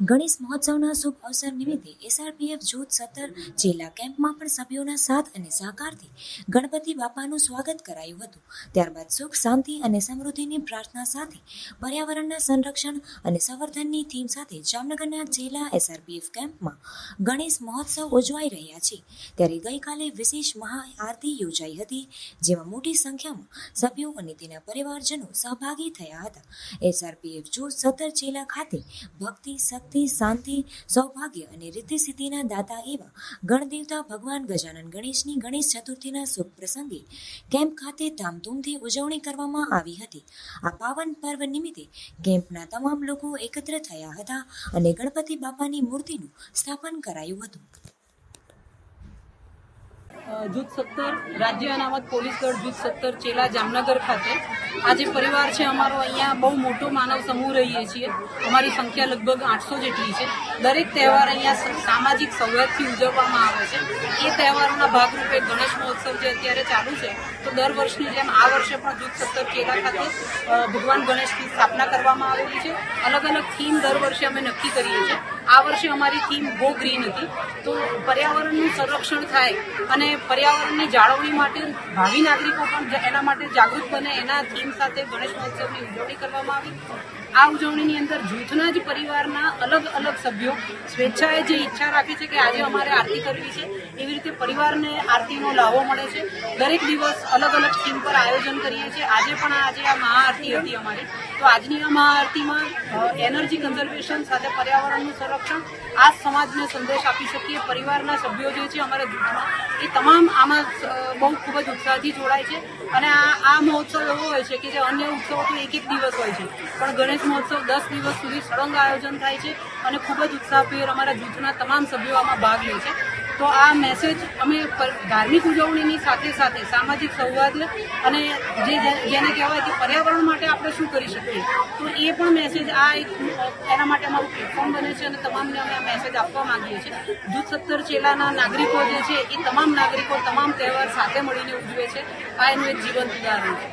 ગણેશ મહોત્સવના શુભ અવસર નિમિત્તે એસઆરપીએફ જૂથ સત્તર જિલ્લા કેમ્પમાં પણ સભ્યોના સાથ અને સહકારથી ગણપતિ બાપાનું સ્વાગત કરાયું હતું. ત્યારબાદ સુખ, શાંતિ અને સમૃદ્ધિની પ્રાર્થના સાથે પર્યાવરણના સંરક્ષણ અને સંવર્ધનની થીમ સાથે જામનગરના જિલ્લા એસઆરપીએફ કેમ્પમાં ગણેશ મહોત્સવ ઉજવાઈ રહ્યા છે. ત્યારે ગઈકાલે વિશેષ મહાઆરતી યોજાઈ હતી, જેમાં મોટી સંખ્યામાં સભ્યો અને તેના પરિવારજનો સહભાગી થયા હતા. એસઆરપીએફ જૂથ સત્તર જિલ્લા ખાતે ભક્તિ શક્તિ, શાંતિ, સૌભાગ્ય અને રીતિ સિદ્ધિના દાતા એવા ગણદેવતા ભગવાન ગજાનન ગણેશની ગણેશ ચતુર્થીના શુભ પ્રસંગે કેમ્પ ખાતે ધામધૂમથી ઉજવણી કરવામાં આવી હતી. આ પાવન પર્વ નિમિત્તે કેમ્પના તમામ લોકો એકત્ર થયા હતા અને ગણપતિ બાપાની મૂર્તિનું સ્થાપન કરાયું હતું. જૂથ સત્તર, રાજ્ય અનામત પોલીસ દળ જૂથ સત્તર, ચેલા જામનગર ખાતે. આ જે પરિવાર છે, અમારો અહીંયા બહુ મોટો માનવ સમૂહ રહીએ છીએ. અમારી સંખ્યા લગભગ આઠસો જેટલી છે. દરેક તહેવાર અહીંયા સામાજિક સૌહાર્દથી ઉજવવામાં આવે છે. એ તહેવારોના ભાગરૂપે ગણેશ મહોત્સવ જે અત્યારે ચાલુ છે, તો દર વર્ષની જેમ આ વર્ષે પણ જૂથ સત્તર, ચેલા ખાતે ભગવાન ગણેશની સ્થાપના કરવામાં આવેલી છે. અલગ અલગ થીમ દર વર્ષે અમે નક્કી કરીએ છીએ. આ વર્ષે અમારી થીમ ગો ગ્રીન હતી. તો પર્યાવરણનું સંરક્ષણ થાય અને પર્યાવરણની જાળવણી માટે ભાવિ નાગરિકો પણ એના માટે જાગૃત બને, એના થીમ સાથે ગણેશ મહોત્સવની ઉજવણી કરવામાં આવી. આ ઉજવણીની અંદર જૂથના જ પરિવારના અલગ અલગ સભ્યો સ્વેચ્છાએ જે ઈચ્છા રાખે છે કે આજે અમારે આરતી કરવી છે, એવી રીતે પરિવારને આરતીનો લાભો મળે છે. દરેક દિવસ અલગ અલગ થીમ પર આયોજન કરીએ છીએ. આજે પણ આજે આ મહાઆરતી હતી અમારી. તો આજની આ મહાઆરતીમાં એનર્જી કન્ઝર્વેશન સાથે પર્યાવરણનું સંરક્ષણ આ સમાજને સંદેશ આપી શકીએ, પરિવારના સભ્યો જે છે અમારા જૂથમાં, એ તમામ આમાં બહુ ખૂબ જ ઉત્સાહથી જોડાય છે. અને આ આ મહોત્સવ એવો હોય છે કે જે અન્ય ઉત્સવો તો એક એક દિવસ હોય છે. પણ ગણેશ મહોત્સવ દસ દિવસ સુધી સળંગ આયોજન થાય છે અને ખૂબ જ ઉત્સાહભેર અમારા જૂથના તમામ સભ્યો આમાં ભાગ લે છે. તો આ મેસેજ અમે ધાર્મિક ઉજવણીની સાથે સાથે સામાજિક સંવાદ અને જે- જેને કહેવાય કે પર્યાવરણ માટે આપણે શું કરી શકીએ, તો એ પણ મેસેજ આ એક, એના માટે અમારું પ્લેટફોર્મ બને છે અને તમામને અમે આ મેસેજ આપવા માંગીએ છીએ. જૂથ સત્તર ચેલાના નાગરિકો જે છે, એ તમામ નાગરિકો તમામ તહેવાર સાથે મળીને ઉજવે છે. આ એનું એક જીવંત ઉદાહરણ છે.